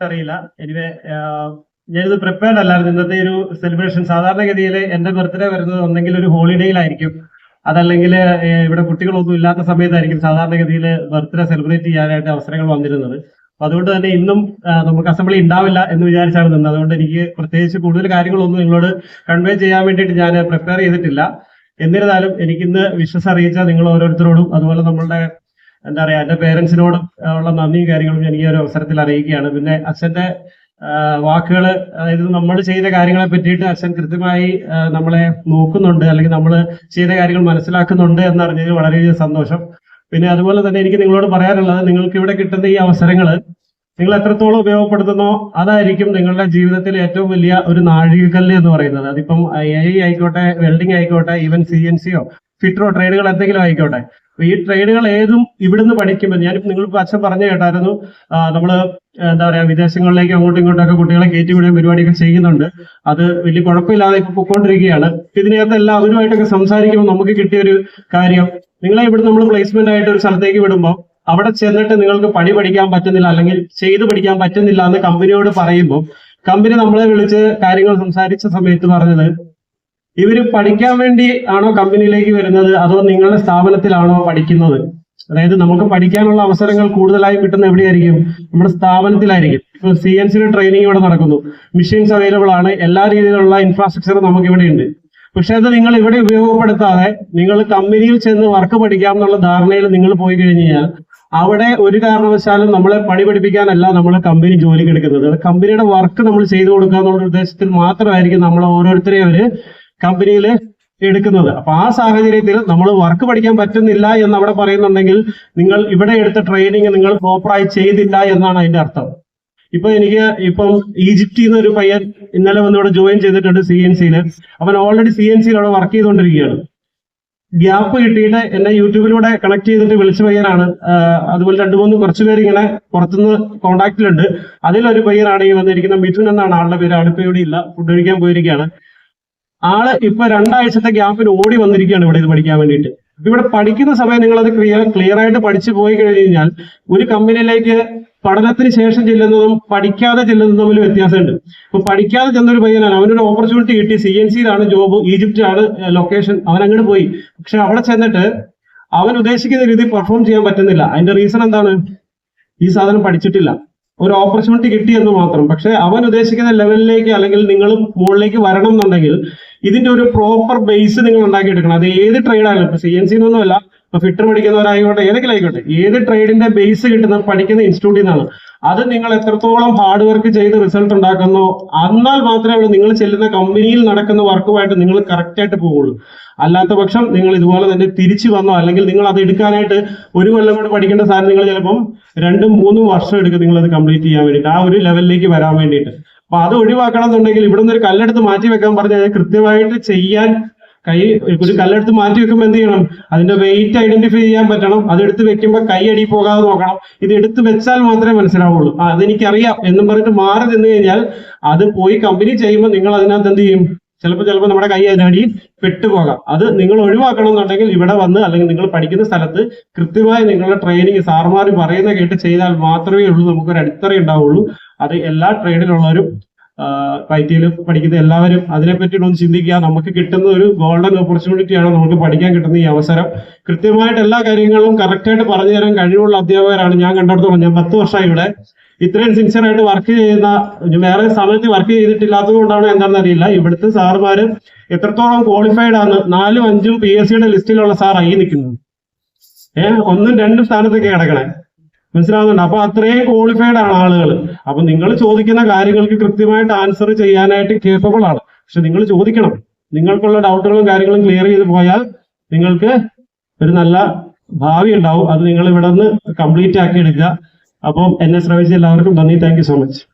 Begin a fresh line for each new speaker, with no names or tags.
അറിയില്ല. എനിവേ ഞാനിത് പ്രിപ്പയർഡ് അല്ലായിരുന്നു. ഇന്നത്തെ ഒരു സെലിബ്രേഷൻ സാധാരണഗതിയിൽ എന്റെ ബർത്ത്ഡേ വരുന്നത് ഒന്നെങ്കിൽ ഒരു ഹോളിഡേയിലായിരിക്കും അതല്ലെങ്കിൽ ഇവിടെ കുട്ടികളൊന്നും ഇല്ലാത്ത സമയത്തായിരിക്കും സാധാരണഗതിയിൽ ബർത്ത്ഡേ സെലിബ്രേറ്റ് ചെയ്യാനായിട്ട് അവസരങ്ങൾ വന്നിരുന്നത്. അപ്പൊ അതുകൊണ്ട് തന്നെ ഇന്നും നമുക്ക് അസംബ്ലി ഉണ്ടാവില്ല എന്ന് വിചാരിച്ചാണ് നിന്നത്. അതുകൊണ്ട് എനിക്ക് പ്രത്യേകിച്ച് കൂടുതൽ കാര്യങ്ങളൊന്നും നിങ്ങളോട് കൺവേ ചെയ്യാൻ വേണ്ടിയിട്ട് ഞാൻ പ്രിപ്പയർ ചെയ്തിട്ടില്ല. എന്നിരുന്നാലും എനിക്കിന്ന് വിശ്വസ് അറിയിച്ച നിങ്ങൾ ഓരോരുത്തരോടും അതുപോലെ നമ്മളുടെ എന്താ പറയാ എന്റെ പേരൻസിനോട് ഉള്ള നന്ദിയും കാര്യങ്ങളും എനിക്ക് ഒരു അവസരത്തിൽ അറിയിക്കുകയാണ്. പിന്നെ അച്ഛന്റെ വാക്കുകൾ അതായത് നമ്മൾ ചെയ്ത കാര്യങ്ങളെ പറ്റിയിട്ട് അച്ഛൻ കൃത്യമായി നമ്മളെ നോക്കുന്നുണ്ട് അല്ലെങ്കിൽ നമ്മൾ ചെയ്ത കാര്യങ്ങൾ മനസ്സിലാക്കുന്നുണ്ട് എന്നറിഞ്ഞതിൽ വളരെയധികം സന്തോഷം. പിന്നെ അതുപോലെ തന്നെ എനിക്ക് നിങ്ങളോട് പറയാനുള്ളത് നിങ്ങൾക്ക് ഇവിടെ കിട്ടുന്ന ഈ അവസരങ്ങൾ നിങ്ങൾ എത്രത്തോളം ഉപയോഗപ്പെടുത്തുന്നോ അതായിരിക്കും നിങ്ങളുടെ ജീവിതത്തിൽ ഏറ്റവും വലിയ ഒരു നാഴികക്കല്ല് എന്ന് പറയുന്നത്. അതിപ്പം എ ഐ ആയിക്കോട്ടെ വെൽഡിംഗ് ആയിക്കോട്ടെ ഈവൻ സി എൻ സിയോ ഫിറ്ററോ ട്രേഡുകൾ എന്തെങ്കിലും ആയിക്കോട്ടെ. ഈ ട്രേഡുകൾ ഏതും ഇവിടുന്ന് പഠിക്കുമ്പോൾ ഞാനിപ്പോ നിങ്ങൾ അച്ഛൻ പറഞ്ഞു കേട്ടായിരുന്നു നമ്മൾ എന്താ പറയാ വിദേശങ്ങളിലേക്ക് അങ്ങോട്ടും ഇങ്ങോട്ടും ഒക്കെ കുട്ടികളെ കയറ്റി വിടാൻ പരിപാടിയൊക്കെ ചെയ്യുന്നുണ്ട്. അത് വലിയ കുഴപ്പമില്ലാതെ ഇപ്പൊ പൊക്കോണ്ടിരിക്കുകയാണ്. ഇതിനകത്ത് എല്ലാവരുമായിട്ടൊക്കെ സംസാരിക്കുമ്പോൾ നമുക്ക് കിട്ടിയ ഒരു കാര്യം നിങ്ങളെ ഇവിടെ നമ്മൾ പ്ലേസ്മെന്റ് ആയിട്ട് ഒരു സ്ഥലത്തേക്ക് വിടുമ്പോൾ അവിടെ ചെന്നിട്ട് നിങ്ങൾക്ക് പണി പഠിക്കാൻ പറ്റുന്നില്ല അല്ലെങ്കിൽ ചെയ്ത് പഠിക്കാൻ പറ്റുന്നില്ല എന്ന് കമ്പനിയോട് പറയുമ്പോൾ കമ്പനി നമ്മളെ വിളിച്ച് കാര്യങ്ങൾ സംസാരിച്ച സമയത്ത് പറഞ്ഞത് ഇവർ പഠിക്കാൻ വേണ്ടി ആണോ കമ്പനിയിലേക്ക് വരുന്നത്? അതോ നിങ്ങളുടെ സ്ഥാപനത്തിലാണോ പഠിക്കുന്നത്? അതായത് നമുക്ക് പഠിക്കാനുള്ള അവസരങ്ങൾ കൂടുതലായി കിട്ടുന്ന എവിടെയായിരിക്കും? നമ്മുടെ സ്ഥാപനത്തിലായിരിക്കും. ഇപ്പൊ സി എൻ സിയുടെ ട്രെയിനിങ് ഇവിടെ നടക്കുന്നു. മെഷീൻസ് അവൈലബിൾ ആണ്. എല്ലാ രീതിയിലുള്ള ഇൻഫ്രാസ്ട്രക്ചർ നമുക്ക് ഇവിടെ ഉണ്ട്. പക്ഷെ അത് നിങ്ങൾ ഇവിടെ ഉപയോഗപ്പെടുത്താതെ നിങ്ങൾ കമ്പനിയിൽ ചെന്ന് വർക്ക് പഠിക്കാം എന്നുള്ള ധാരണയിൽ നിങ്ങൾ പോയി കഴിഞ്ഞു കഴിഞ്ഞാൽ അവിടെ ഒരു കാരണവശാലും നമ്മളെ പണി പഠിപ്പിക്കാനല്ല നമ്മളെ കമ്പനി ജോലിക്ക് എടുക്കുന്നത് കമ്പനിയുടെ വർക്ക് നമ്മൾ ചെയ്തു കൊടുക്കുക എന്നുള്ള ഉദ്ദേശത്തിൽ മാത്രമായിരിക്കും നമ്മൾ ഓരോരുത്തരെയും അവർ കമ്പനിയിൽ എടുക്കുന്നത്. അപ്പൊ ആ സാഹചര്യത്തിൽ നമ്മൾ വർക്ക് പഠിക്കാൻ പറ്റുന്നില്ല എന്ന് അവിടെ പറയുന്നുണ്ടെങ്കിൽ നിങ്ങൾ ഇവിടെ എടുത്ത ട്രെയിനിങ് നിങ്ങൾ പ്രോപ്പറായി ചെയ്തില്ല എന്നാണ് അതിന്റെ അർത്ഥം. ഇപ്പൊ എനിക്ക് ഇപ്പം ഈജിപ്തിൽ നിന്ന് ഒരു പയ്യൻ ഇന്നലെ വന്ന് ഇവിടെ ജോയിൻ ചെയ്തിട്ടുണ്ട് സി എൻ സിയിൽ അവൻ ഓൾറെഡി സി എൻ സിയിൽ അവിടെ വർക്ക് ചെയ്തുകൊണ്ടിരിക്കുകയാണ് ഗ്യാപ്പ് കിട്ടിയിട്ട് എന്നെ യൂട്യൂബിലൂടെ കണക്ട് ചെയ്തിട്ട് വിളിച്ച പയ്യനാണ്. അതുപോലെ രണ്ടു മൂന്ന് കുറച്ച് പേര് ഇങ്ങനെ പുറത്തുനിന്ന് കോണ്ടാക്റ്റിലുണ്ട് അതിലൊരു പയ്യനാണ് ഈ വന്നിരിക്കുന്ന മിഥുൻ എന്നാണ് ആളുടെ പേര്. ആളിപ്പോ ഇവിടെ ഇല്ല. ഫുഡ് കഴിക്കാൻ പോയിരിക്കുകയാണ്. ആൾ ഇപ്പൊ രണ്ടാഴ്ചത്തെ ഗ്യാപ്പിന് ഓടി വന്നിരിക്കുകയാണ് ഇവിടെ ഇത് പഠിക്കാൻ വേണ്ടിയിട്ട്. ഇവിടെ പഠിക്കുന്ന സമയം നിങ്ങൾ അത് ക്ലിയർ ക്ലിയർ ആയിട്ട് പഠിച്ചു പോയി കഴിഞ്ഞു കഴിഞ്ഞാൽ ഒരു കമ്പനിയിലേക്ക് പഠനത്തിന് ശേഷം ചെല്ലുന്നതും പഠിക്കാതെ ചെല്ലുന്നതും തമ്മിൽ വ്യത്യാസമുണ്ട്. ഇപ്പൊ പഠിക്കാതെ ചെന്നൊരു പയ്യനാണ്. അവനൊരു ഓപ്പർച്യൂണിറ്റി കിട്ടി. സി എൻ സിയിലാണ് ജോബ് ഈജിപ്തിലാണ് ലൊക്കേഷൻ അവൻ അങ്ങോട്ട് പോയി. പക്ഷെ അവിടെ ചെന്നിട്ട് അവൻ ഉദ്ദേശിക്കുന്ന രീതിയിൽ പെർഫോം ചെയ്യാൻ പറ്റുന്നില്ല. അതിന്റെ റീസൺ എന്താണ്? ഈ സാധനം പഠിച്ചിട്ടില്ല. ഒരു ഓപ്പർച്യൂണിറ്റി കിട്ടിയെന്ന് മാത്രം. പക്ഷെ അവൻ ഉദ്ദേശിക്കുന്ന ലെവലിലേക്ക് അല്ലെങ്കിൽ നിങ്ങൾ മുകളിലേക്ക് വരണം എന്നുണ്ടെങ്കിൽ ഇതിന്റെ ഒരു പ്രോപ്പർ ബേസ് നിങ്ങൾ ഉണ്ടാക്കിയെടുക്കണം. അത് ഏത് ട്രേഡ് ആയാലും ഇപ്പൊ സി എൻ സി എന്നൊന്നുമല്ല ഇപ്പൊ ഫിറ്റർ പഠിക്കുന്നവരായിക്കോട്ടെ ഏതെങ്കിലും ആയിക്കോട്ടെ ഏത് ട്രേഡിന്റെ ബേസ് കിട്ടുന്ന പഠിക്കുന്ന ഇൻസ്റ്റിറ്റ്യൂട്ടിൽ നിന്നാണ്. അത് നിങ്ങൾ എത്രത്തോളം ഹാർഡ് വർക്ക് ചെയ്ത് റിസൾട്ട് ഉണ്ടാക്കുന്നു എന്നാൽ മാത്രമേ ഉള്ളൂ നിങ്ങൾ ചെല്ലുന്ന കമ്പനിയിൽ നടക്കുന്ന വർക്കുമായിട്ട് നിങ്ങൾ കറക്റ്റ് ആയിട്ട് പോവുള്ളൂ. അല്ലാത്ത പക്ഷം നിങ്ങൾ ഇതുപോലെ തന്നെ തിരിച്ചു വന്നോ അല്ലെങ്കിൽ നിങ്ങൾ അത് എടുക്കാനായിട്ട് ഒരു കൊല്ലം കൊണ്ട് പഠിക്കേണ്ട സാധനം നിങ്ങൾ ചിലപ്പം രണ്ടും മൂന്നും വർഷം എടുക്കും നിങ്ങൾ അത് കംപ്ലീറ്റ് ചെയ്യാൻ വേണ്ടിയിട്ട്. ആ ഒരു ലെവലിലേക്ക് വരാൻ വേണ്ടിയിട്ട്. അപ്പൊ അത് ഒഴിവാക്കണം എന്നുണ്ടെങ്കിൽ ഇവിടെ നിന്ന് ഒരു കല്ലെടുത്ത് മാറ്റി വെക്കാൻ പറഞ്ഞാൽ അത് കൃത്യമായിട്ട് ചെയ്യാൻ കൈ ഒരു കല്ലെടുത്ത് മാറ്റി വെക്കുമ്പോൾ എന്ത് ചെയ്യണം? അതിന്റെ വെയിറ്റ് ഐഡന്റിഫൈ ചെയ്യാൻ പറ്റണം. അതെടുത്ത് വെക്കുമ്പോൾ കൈ അടി പോകാതെ നോക്കണം. ഇത് എടുത്ത് വെച്ചാൽ മാത്രമേ മനസ്സിലാവുള്ളൂ. അതെനിക്കറിയാം എന്നും പറഞ്ഞിട്ട് മാറി നിന്ന് കഴിഞ്ഞാൽ അത് പോയി കമ്പനി ചെയ്യുമ്പോൾ നിങ്ങൾ അതിനകത്ത് എന്ത് ചെയ്യും? ചിലപ്പോൾ ചിലപ്പോൾ നമ്മുടെ കൈ അതിനടി പെട്ടുപോകാം. അത് നിങ്ങൾ ഒഴിവാക്കണം എന്നുണ്ടെങ്കിൽ ഇവിടെ വന്ന് അല്ലെങ്കിൽ നിങ്ങൾ പഠിക്കുന്ന സ്ഥലത്ത് കൃത്യമായി നിങ്ങളുടെ ട്രെയിനിങ് സാർമാർ പറയുന്ന കേട്ട് ചെയ്താൽ മാത്രമേ ഉള്ളൂ നമുക്കൊരു അടിത്തറ ഉണ്ടാവുള്ളൂ. അത് എല്ലാ ട്രേഡിലുള്ളവരും ഐ പഠിക്കുന്ന എല്ലാവരും അതിനെപ്പറ്റി ഒന്ന് ചിന്തിക്കുക. നമുക്ക് കിട്ടുന്ന ഒരു ഗോൾഡൻ ഓപ്പർച്യൂണിറ്റി ആണ് നമുക്ക് പഠിക്കാൻ കിട്ടുന്ന ഈ അവസരം. കൃത്യമായിട്ട് എല്ലാ കാര്യങ്ങളും കറക്റ്റായിട്ട് പറഞ്ഞു തരാൻ കഴിവുള്ള അധ്യാപകരാണ് ഞാൻ കണ്ടെടുത്തോളം. ഞാൻ പത്ത് വർഷമായി ഇവിടെ. ഇത്രയും സിൻസിയർ ആയിട്ട് വർക്ക് ചെയ്യുന്ന വേറെ സമയത്ത് വർക്ക് ചെയ്തിട്ടില്ലാത്തത് കൊണ്ടാണ് എന്താണെന്ന് അറിയില്ല. ഇവിടുത്തെ സാറുമാര് എത്രത്തോളം ക്വാളിഫൈഡ് ആണ് നാലും അഞ്ചും പി എസ് സിയുടെ ലിസ്റ്റിലുള്ള സാർ ആയി നിൽക്കുന്നത് ഏഹ് ഒന്നും രണ്ടും സ്ഥാനത്തൊക്കെ കിടക്കണേ. മനസ്സിലാവുന്നുണ്ട്? അപ്പൊ അത്രയും ക്വാളിഫൈഡ് ആണ് ആളുകൾ അപ്പൊ നിങ്ങൾ ചോദിക്കുന്ന കാര്യങ്ങൾക്ക് കൃത്യമായിട്ട് ആൻസർ ചെയ്യാനായിട്ട് കേപ്പബിൾ ആണ്. പക്ഷെ നിങ്ങൾ ചോദിക്കണം. നിങ്ങൾക്കുള്ള ഡൗട്ടുകളും കാര്യങ്ങളും ക്ലിയർ ചെയ്ത് പോയാൽ നിങ്ങൾക്ക് ഒരു നല്ല ഭാവി ഉണ്ടാവും. അത് നിങ്ങൾ ഇവിടെ നിന്ന് കംപ്ലീറ്റ് ആക്കി എടുക്കുക. അപ്പം എന്നെ ശ്രമിച്ച എല്ലാവർക്കും നന്ദി. Thank so much